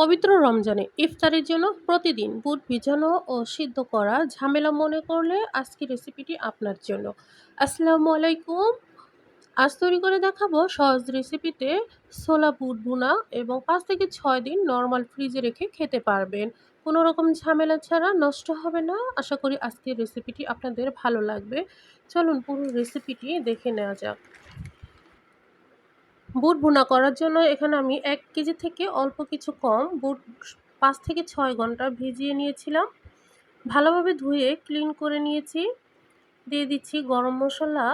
পবিত্র রমজানে ইফতারের জন্য প্রতিদিন বুট ভিজানো ও সিদ্ধ করা ঝামেলা মনে করলে আজকের রেসিপিটি আপনার জন্য। আসসালামু আলাইকুম। আজ তৈরি করে দেখাবো সহজ রেসিপিতে ছোলা বুট বুনা এবং পাঁচ থেকে ছয় দিন নর্মাল ফ্রিজে রেখে খেতে পারবেন। কোনো রকম ঝামেলা ছাড়া নষ্ট হবে না। আশা করি আজকের রেসিপিটি আপনাদের ভালো লাগবে। চলুন পুরো রেসিপিটি দেখে নেওয়া যাক। বুট ভুনা করার জন্য এখানে আমি এক কেজি থেকে অল্প কিছু কম বুট পাঁচ থেকে ছয় ঘণ্টা ভিজিয়ে নিয়েছিলাম। ভালোভাবে ধুয়ে ক্লিন করে নিয়েছি। দিয়ে দিচ্ছি গরম মশলা,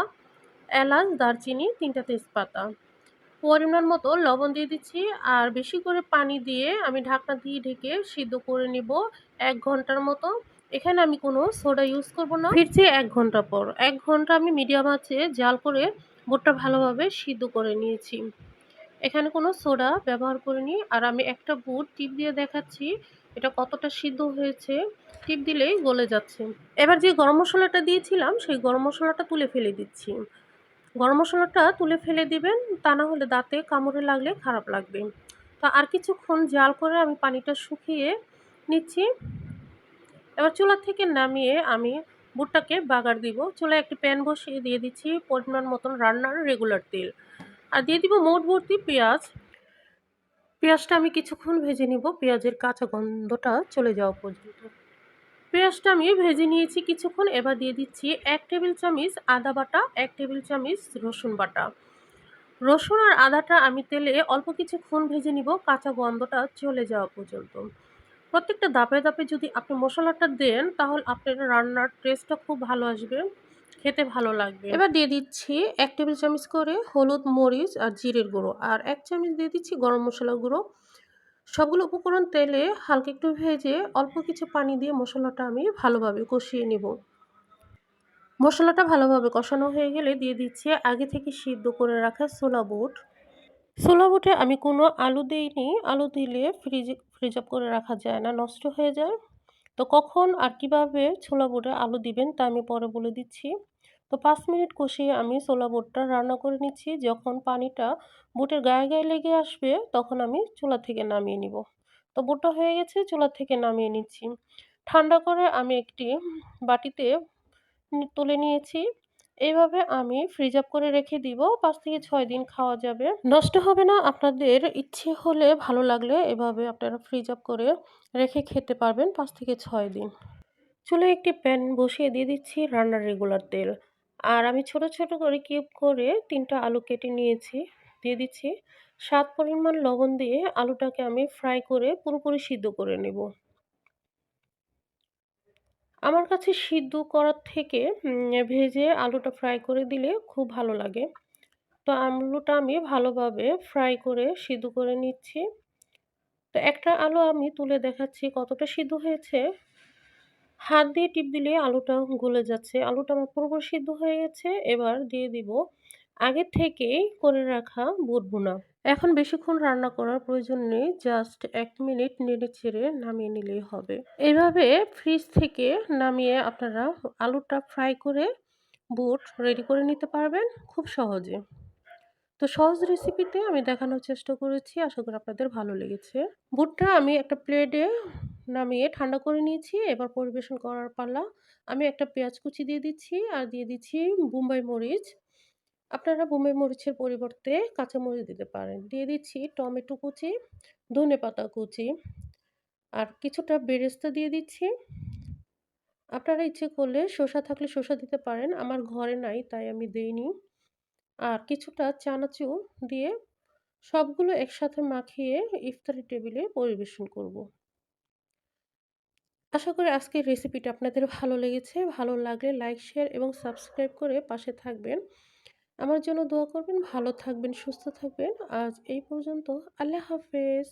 এলাচ, দারচিনি, তিনটা তেজপাতা। পরিমাণ মতো লবণ দিয়ে দিচ্ছি আর বেশি করে পানি দিয়ে আমি ঢাকনা দিয়ে ঢেকে সিদ্ধ করে নিব এক ঘণ্টার মতো। এখানে আমি কোনো সোডা ইউজ করব না। ফিরছি এক ঘণ্টা পর। এক ঘণ্টা আমি মিডিয়াম আছে জাল করে বুটটা ভালোভাবে সিদ্ধ করে নিয়েছি। এখানে কোনো সোডা ব্যবহার করিনি। আর আমি একটা বুট টিপ দিয়ে দেখাচ্ছি, এটা কতটা সিদ্ধ হয়েছে। টিপ দিলেই গলে যাচ্ছে। এবার যে গরম মশলাটা দিয়েছিলাম, সেই গরম মশলাটা তুলে ফেলে দিচ্ছি। গরম মশলাটা তুলে ফেলে দিবেন, তা না হলে দাঁতে কামড়ে লাগলে খারাপ লাগবে। তো আর কিছুক্ষণ জাল করে আমি পানিটা শুকিয়ে নিচ্ছি। এবার চুলা থেকে নামিয়ে আমি বুটটাকে বাগার দিব। চুলায় একটি প্যান বসিয়ে দিয়ে দিচ্ছি পরিমাণ মতন রান্নার রেগুলার তেল। আর দিয়ে দিব মোট ভর্তি পেঁয়াজ। পেঁয়াজটা আমি কিছুক্ষণ ভেজে নিব, পেঁয়াজের কাঁচা গন্ধটা চলে যাওয়া পর্যন্ত। পেঁয়াজটা আমি ভেজে নিয়েছি কিছুক্ষণ, এবার দিয়ে দিচ্ছি এক টেবিল চামচ আদা বাটা, এক টেবিল চামচ রসুন বাটা। রসুন আর আদাটা আমি তেলে অল্প কিছুক্ষণ ভেজে নিব, কাঁচা গন্ধটা চলে যাওয়া পর্যন্ত। প্রত্যেকটা দাপে দাপে যদি আপনি মশলাটা দেন, তাহলে আপনার রান্নার টেস্টটা খুব ভালো আসবে, খেতে ভালো লাগবে। এবার দিয়ে দিচ্ছি এক টেবিল চামচ করে হলুদ, মরিচ আর জিরের গুঁড়ো। আর এক চামচ দিয়ে দিচ্ছি গরম মশলা গুঁড়ো। সবগুলো উপকরণ তেলে হালকা একটু ভেজে অল্প কিছু পানি দিয়ে মশলাটা আমি ভালোভাবে কষিয়ে নেব। মশলাটা ভালোভাবে কষানো হয়ে গেলে দিয়ে দিচ্ছি আগে থেকে সিদ্ধ করে রাখা ছোলা বুট। ছোলা বুটে আমি কোনো আলু দিইনি। আলু দিলে ফ্রিজ ফ্রিজ আপ করে রাখা যায় না, নষ্ট হয়ে যায়। তো কখন আর কীভাবে ছোলা বুটে আলু দিবেন তা আমি পরে বলে দিচ্ছি। তো পাঁচ মিনিট কষিয়ে আমি ছোলা বুটটা রান্না করে নিচ্ছি। যখন পানিটা বুটের গায়ে গায়ে লেগে আসবে তখন আমি চুলা থেকে নামিয়ে নিব। তো বুটটা হয়ে গেছে, চুলা থেকে নামিয়ে নিচ্ছি। ঠান্ডা করে আমি একটি বাটিতে তুলে নিয়েছি। এইভাবে আমি ফ্রিজ আপ করে রেখে দিব। পাঁচ থেকে ছয় দিন খাওয়া যাবে। নষ্ট হবে না। আপনাদের ইচ্ছে হলে ভালো লাগলে এভাবে আপনারা ফ্রিজ আপ করে রেখে খেতে পারবেন পাঁচ থেকে ছয় দিন। চুলে একটি প্যান বসিয়ে দিয়ে দিচ্ছি রান্নার রেগুলার তেল। আর আমি ছোট ছোট করে কিউব করে তিনটা আলু কেটে নিয়েছি। দিয়ে দিচ্ছি স্বাদ পরিমাণ লবণ দিয়ে আলুটাকে আমি ফ্রাই করে পুরোপুরি সিদ্ধ করে নেব। আমার কাছে সিদ্ধ করার থেকে ভেজে আলুটা ফ্রাই করে দিলে খুব ভালো লাগে। তো আলুটা আমি ভালোভাবে ফ্রাই করে সিদ্ধ করে নিচ্ছি। তো একটা আলু আমি তুলে দেখাচ্ছি কতটা সিদ্ধ হয়েছে। হাত দিয়ে টিপ দিলে আলুটা গলে যাচ্ছে। আলুটা আমার পুরোপুরি সিদ্ধ হয়ে গেছে। এবার দিয়ে দিব আগে থেকেই করে রাখা বুট বোনা এখন বেশিক্ষণ রান্না করার প্রয়োজন নেই জাস্ট এক মিনিট নেড়ে চেড়ে নামিয়ে নিলেই হবে। এভাবে ফ্রিজ থেকে নামিয়ে আপনারা আলুটা ফ্রাই করে বুট রেডি করে নিতে পারবেন খুব সহজে। তো সহজ রেসিপিতে আমি দেখানোর চেষ্টা করেছি, আশা করি আপনাদের ভালো লেগেছে। বুটটা আমি একটা প্লেটে নামিয়ে ঠান্ডা করে নিয়েছি, এবার পরিবেশন করার পালা আমি একটা পেঁয়াজ কুচি দিয়ে দিচ্ছি, আর দিয়ে দিচ্ছি বোম্বাই মরিচ। আপনারা বোম্বাই মরিচের পরিবর্তে কাঁচা মরিচ দিতে পারেন। দিয়ে দিচ্ছি টমেটো কুচি, ধনে পাতা কুচি আর কিছুটা বেরেস্তা দিয়ে দিচ্ছি। আপনারা ইচ্ছে করলে শসা থাকলে শসা দিতে পারেন, আমার ঘরে নাই তাই আমি দেইনি। আর কিছুটা চানাচুর দিয়ে সবগুলো একসাথে মাখিয়ে ইফতারি টেবিলে পরিবেশন করব। আশা করি আজকের রেসিপিটা আপনাদের ভালো লেগেছে। ভালো লাগলে লাইক শেয়ার এবং সাবস্ক্রাইব করে পাশে থাকবেন। আমার জন্য দোয়া করবেন ভালো থাকবেন সুস্থ থাকবেন। আজ এই পর্যন্ত আল্লাহ হাফেজ।